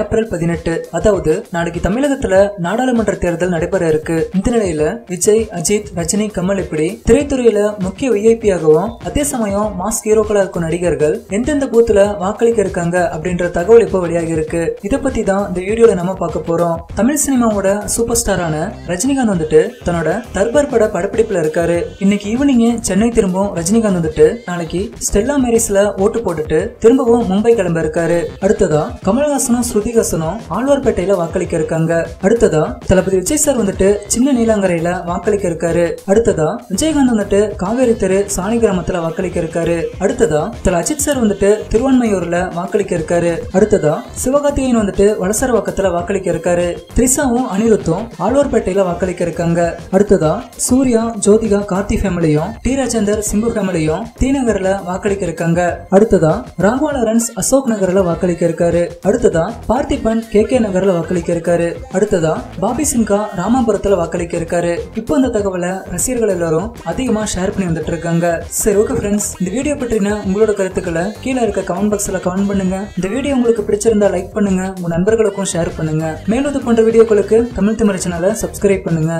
April பதினெட்டு அதாவது நாளைக்கு தமிழகத்துல நாடாளுமன்ற தேர்தல் நடைபெற இருக்கு. இந்த நிலையில விஜய் அஜித் ரஜினி கமல் இப்படி திரைத்துறையில முக்கிய விஐபியாகவும் அதே சமயம் மாஸ் ஹீரோக்களா இருக்கும் நடிகர்கள் எந்தெந்த பூத்துல வாக்களிக்க இருக்காங்க அப்படின்ற தகவல் இப்போ வெளியாகி இருக்கு. இதை பத்தி தான் இந்த வீடியோல நம்ம பார்க்க போறோம். தமிழ் சினிமாவோட சூப்பர் ஸ்டாரான ரஜினிகாந்த் வந்துட்டு தன்னோட தர்பார் பட படப்பிடிப்புல இருக்காரு. இன்னைக்கு ஈவினிங் சென்னை திரும்பவும் ரஜினிகாந்த் வந்துட்டு நாளைக்கு ஸ்டெல்லா மேரிஸ்ல ஓட்டு போட்டுட்டு திரும்பவும் மும்பை கிளம்ப இருக்காரு. அடுத்ததா கமல்ஹாசனும் ஸ்ருதிஹாசனும் ஆழ்வார்பேட்டையில வாக்களிக்க இருக்காங்க அடுத்ததா தளபதி விஜய் சார் வந்துட்டு சின்ன நீலாங்கரையில வாக்களிக்க இருக்காரு அடுத்ததா விஜயகாந்த் வந்துட்டு காவேரி தெரு சாணி கிராமத்துல வாக்களிக்க இருக்காரு அடுத்ததா தல அஜித் சார் வந்துட்டு திருவான்மையூர்ல வாக்களிக்க இருக்காரு அடுத்ததா சிவகார்த்திகேயன் வந்துட்டு வலசரவாக்கத்துல வாக்களிக்க இருக்காரு த்ரிஷாவும் அனிருத்தும் ஆழ்வார்பேட்டையில வாக்களிக்க இருக்காங்க அடுத்ததா சூர்யா ஜோதிகா கார்த்தி ஃபேமிலியும் டி ராஜேந்தர் சிம்பு ஃபேமிலியும் டி நகர்ல வாக்களிக்க இருக்காங்க அடுத்ததா ராகவா லாரன்ஸ் அசோக் நகர்ல வாக்களிக்க இருக்காரு அடுத்ததா பார்த்திபன் கே கே நகர்ல வாக்களிக்க இருக்காரு அடுத்ததா பாபி சின்கா ராமாபுரத்துல வாக்களிக்க இருக்காரு இப்போ இந்த தகவலை ரசிகர்கள் எல்லாரும் அதிகமா ஷேர் பண்ணி வந்துட்டு இருக்காங்க சரி ஓகே ஃப்ரெண்ட்ஸ் இந்த வீடியோ பற்றின உங்களோட கருத்துக்களை கீழே இருக்க கமெண்ட் பாக்ஸ்ல கமெண்ட் பண்ணுங்க. இந்த வீடியோ உங்களுக்கு பிடிச்சிருந்தா லைக் பண்ணுங்க உங்க நண்பர்களுக்கும் ஷேர் பண்ணுங்க. மேலும் இது போன்ற வீடியோக்களுக்கு தமிழ் தமிழ் சேனலை சப்ஸ்கிரைப் பண்ணுங்க.